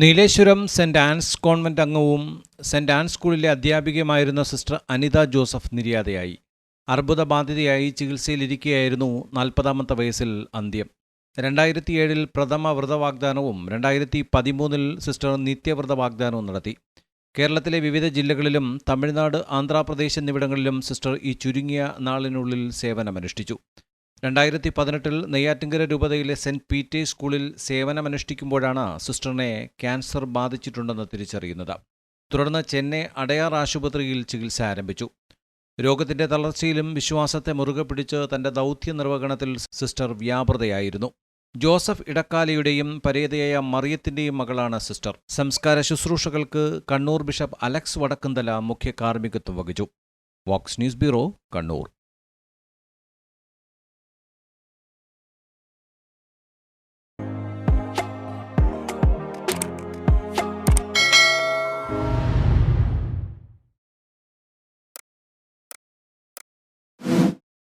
Nileshwaram saint Ann's convent അംഗവും saint Ann's സ്കൂളിലെ അധ്യാപികയുമായിരുന്ന സിസ്റ്റർ അനിത ജോസഫ് നിര്യാതയായി. അർബുദബാധിതയായി ചികിത്സയിലിരിക്കുകയായിരുന്നു നാൽപ്പതാമത്തെ വയസ്സിൽ അന്ത്യം. രണ്ടായിരത്തി ഏഴിൽ പ്രഥമ വ്രത വാഗ്ദാനവും രണ്ടായിരത്തി പതിമൂന്നിൽ സിസ്റ്റർ നിത്യവ്രത വാഗ്ദാനവും നടത്തി. കേരളത്തിലെ വിവിധ ജില്ലകളിലും തമിഴ്നാട് ആന്ധ്രാപ്രദേശ് എന്നിവിടങ്ങളിലും സിസ്റ്റർ ഈ ചുരുങ്ങിയ നാളിനുള്ളിൽ സേവനമനുഷ്ഠിച്ചു. രണ്ടായിരത്തി പതിനെട്ടിൽ നെയ്യാറ്റിങ്കര രൂപതയിലെ സെന്റ് പീറ്റേഴ്സ് സ്കൂളിൽ സേവനമനുഷ്ഠിക്കുമ്പോഴാണ് സിസ്റ്ററിനെ ക്യാൻസർ ബാധിച്ചിട്ടുണ്ടെന്ന് തിരിച്ചറിയുന്നത്. തുടർന്ന് ചെന്നൈ അടയാർ ആശുപത്രിയിൽ ചികിത്സ ആരംഭിച്ചു. രോഗത്തിന്റെ തളർച്ചയിലും വിശ്വാസത്തെ മുറുകെ പിടിച്ച് തന്റെ ദൗത്യ നിർവഹണത്തിൽ സിസ്റ്റർ വ്യാപൃതയായിരുന്നു. ജോസഫ് ഇടക്കാലയുടെയും പരേതയായ മറിയത്തിന്റെയും മകളാണ് സിസ്റ്റർ. സംസ്കാര ശുശ്രൂഷകൾക്ക് കണ്ണൂർ ബിഷപ്പ് അലക്സ് വടക്കുന്തല മുഖ്യ കാർമ്മികത്വം വഹിച്ചു. Vox news bureau Kannur.